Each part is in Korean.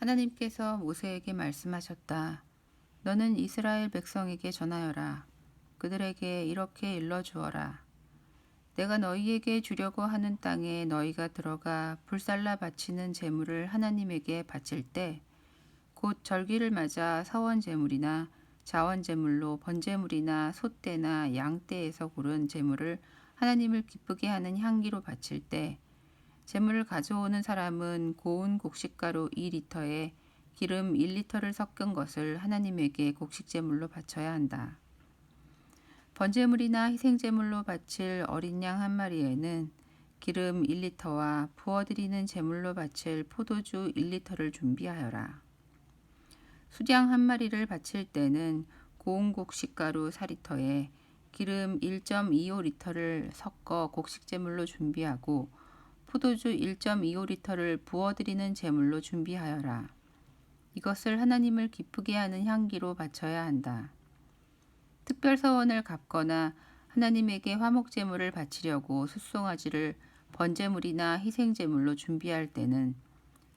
하나님께서 모세에게 말씀하셨다. 너는 이스라엘 백성에게 전하여라. 그들에게 이렇게 일러 주어라. 내가 너희에게 주려고 하는 땅에 너희가 들어가 불살라 바치는 제물을 하나님에게 바칠 때 곧 절기를 맞아 사원 제물이나 자원 제물로 번제물이나 소떼나 양떼에서 고른 제물을 하나님을 기쁘게 하는 향기로 바칠 때 제물을 가져오는 사람은 고운 곡식가루 2리터에 기름 1리터를 섞은 것을 하나님에게 곡식제물로 바쳐야 한다. 번제물이나 희생제물로 바칠 어린 양 한 마리에는 기름 1리터와 부어드리는 제물로 바칠 포도주 1리터를 준비하여라. 수량 한 마리를 바칠 때는 고운 곡식가루 4리터에 기름 1.25리터를 섞어 곡식제물로 준비하고 포도주 1.25리터를 부어드리는 제물로 준비하여라. 이것을 하나님을 기쁘게 하는 향기로 바쳐야 한다. 특별 서원을 갚거나 하나님에게 화목 제물을 바치려고 숫송아지를 번제물이나 희생 제물로 준비할 때는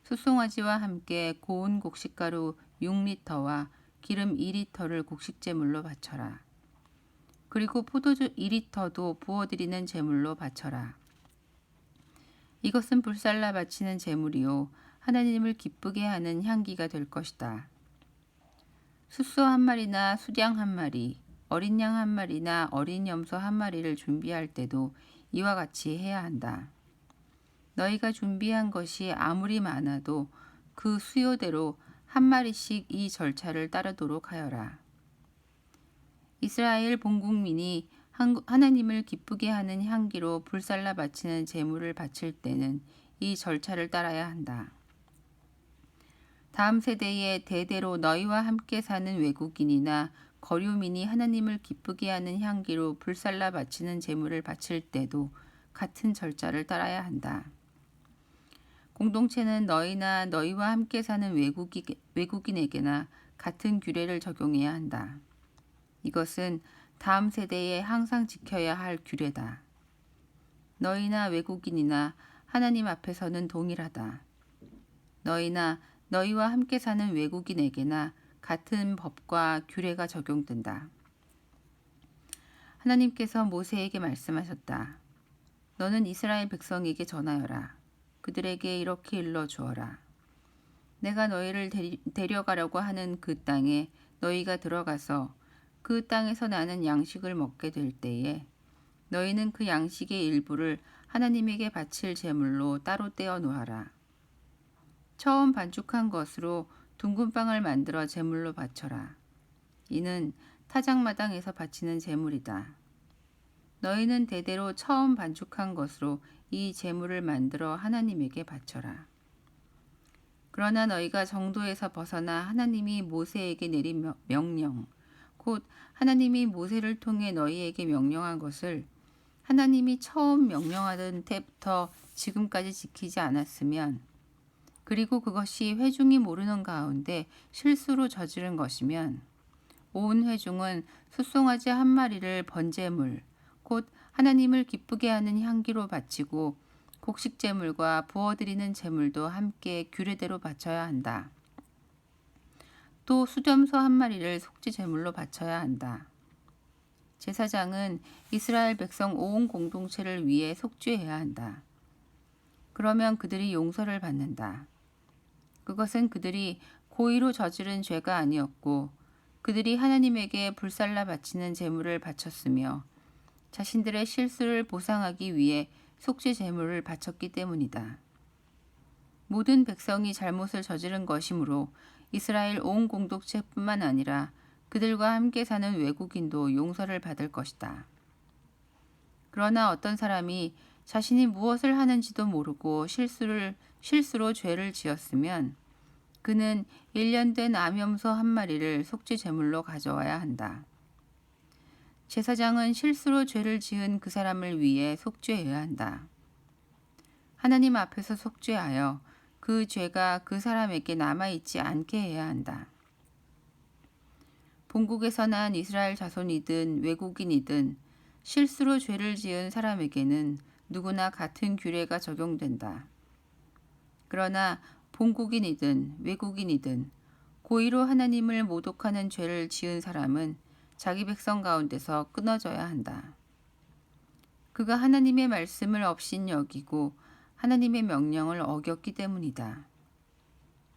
숫송아지와 함께 고운 곡식가루 6리터와 기름 2리터를 곡식 제물로 바쳐라. 그리고 포도주 2리터도 부어드리는 제물로 바쳐라. 이것은 불살라 바치는 제물이요 하나님을 기쁘게 하는 향기가 될 것이다. 숫소 한 마리나 수량 한 마리, 어린 양 한 마리나 어린 염소 한 마리를 준비할 때도 이와 같이 해야 한다. 너희가 준비한 것이 아무리 많아도 그 수요대로 한 마리씩 이 절차를 따르도록 하여라. 이스라엘 본국민이 하나님을 기쁘게 하는 향기로 불살라 바치는 제물을 바칠 때는 이 절차를 따라야 한다. 다음 세대에 대대로 너희와 함께 사는 외국인이나 거류민이 하나님을 기쁘게 하는 향기로 불살라 바치는 제물을 바칠 때도 같은 절차를 따라야 한다. 공동체는 너희나 너희와 함께 사는 외국이, 외국인에게나 같은 규례를 적용해야 한다. 이것은 다음 세대에 항상 지켜야 할 규례다. 너희나 외국인이나 하나님 앞에서는 동일하다. 너희나 너희와 함께 사는 외국인에게나 같은 법과 규례가 적용된다. 하나님께서 모세에게 말씀하셨다. 너는 이스라엘 백성에게 전하여라. 그들에게 이렇게 일러 주어라. 내가 너희를 데려가려고 하는 그 땅에 너희가 들어가서 그 땅에서 나는 양식을 먹게 될 때에 너희는 그 양식의 일부를 하나님에게 바칠 제물로 따로 떼어 놓아라. 처음 반죽한 것으로 둥근 빵을 만들어 제물로 바쳐라. 이는 타작마당에서 바치는 제물이다. 너희는 대대로 처음 반죽한 것으로 이 제물을 만들어 하나님에게 바쳐라. 그러나 너희가 정도에서 벗어나 하나님이 모세에게 내린 명령, 곧 하나님이 모세를 통해 너희에게 명령한 것을 하나님이 처음 명령하던 때부터 지금까지 지키지 않았으면 그리고 그것이 회중이 모르는 가운데 실수로 저지른 것이면 온 회중은 숫송아지 한 마리를 번제물 곧 하나님을 기쁘게 하는 향기로 바치고 곡식 제물과 부어드리는 제물도 함께 규례대로 바쳐야 한다. 또 수점소 한 마리를 속지 제물로 바쳐야 한다. 제사장은 이스라엘 백성 온 공동체를 위해 속죄해야 한다. 그러면 그들이 용서를 받는다. 그것은 그들이 고의로 저지른 죄가 아니었고 그들이 하나님에게 불살라 바치는 제물을 바쳤으며 자신들의 실수를 보상하기 위해 속죄 제물을 바쳤기 때문이다. 모든 백성이 잘못을 저지른 것이므로 이스라엘 온 공동체뿐만 아니라 그들과 함께 사는 외국인도 용서를 받을 것이다. 그러나 어떤 사람이 자신이 무엇을 하는지도 모르고 실수를 실수로 죄를 지었으면 그는 1년 된 암염소 한 마리를 속죄 제물로 가져와야 한다. 제사장은 실수로 죄를 지은 그 사람을 위해 속죄해야 한다. 하나님 앞에서 속죄하여 그 죄가 그 사람에게 남아있지 않게 해야 한다. 본국에서 난 이스라엘 자손이든 외국인이든 실수로 죄를 지은 사람에게는 누구나 같은 규례가 적용된다. 그러나 본국인이든 외국인이든 고의로 하나님을 모독하는 죄를 지은 사람은 자기 백성 가운데서 끊어져야 한다. 그가 하나님의 말씀을 업신 여기고 하나님의 명령을 어겼기 때문이다.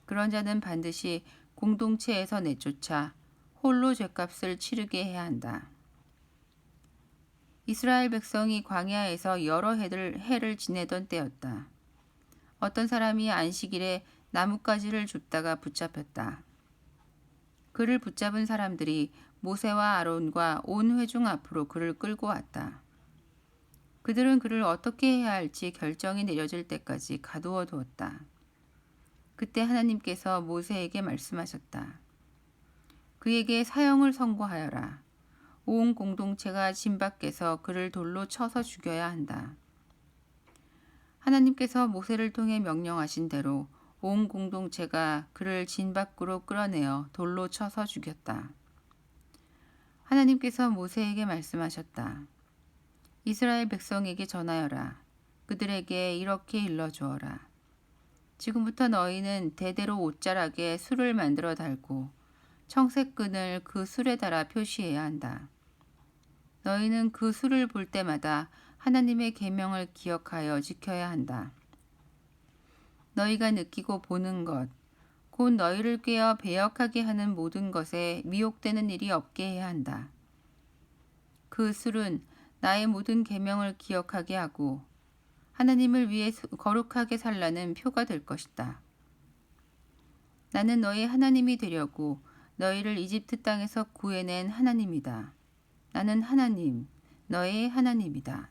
그런 자는 반드시 공동체에서 내쫓아 홀로 죄값을 치르게 해야 한다. 이스라엘 백성이 광야에서 여러 해를, 해를 지내던 때였다. 어떤 사람이 안식일에 나뭇가지를 줍다가 붙잡혔다. 그를 붙잡은 사람들이 모세와 아론과 온 회중 앞으로 그를 끌고 왔다. 그들은 그를 어떻게 해야 할지 결정이 내려질 때까지 가두어 두었다. 그때 하나님께서 모세에게 말씀하셨다. 그에게 사형을 선고하여라. 온 공동체가 진 밖에서 그를 돌로 쳐서 죽여야 한다. 하나님께서 모세를 통해 명령하신 대로 온 공동체가 그를 진 밖으로 끌어내어 돌로 쳐서 죽였다. 하나님께서 모세에게 말씀하셨다. 이스라엘 백성에게 전하여라. 그들에게 이렇게 일러주어라. 지금부터 너희는 대대로 옷자락에 술을 만들어 달고 청색 끈을 그 술에 달아 표시해야 한다. 너희는 그 술을 볼 때마다 하나님의 계명을 기억하여 지켜야 한다. 너희가 느끼고 보는 것, 곧 너희를 꿰어 배역하게 하는 모든 것에 미혹되는 일이 없게 해야 한다. 그 술은 나의 모든 계명을 기억하게 하고 하나님을 위해 거룩하게 살라는 표가 될 것이다. 나는 너희 하나님이 되려고 너희를 이집트 땅에서 구해낸 하나님이다. 나는 하나님, 너의 하나님이다.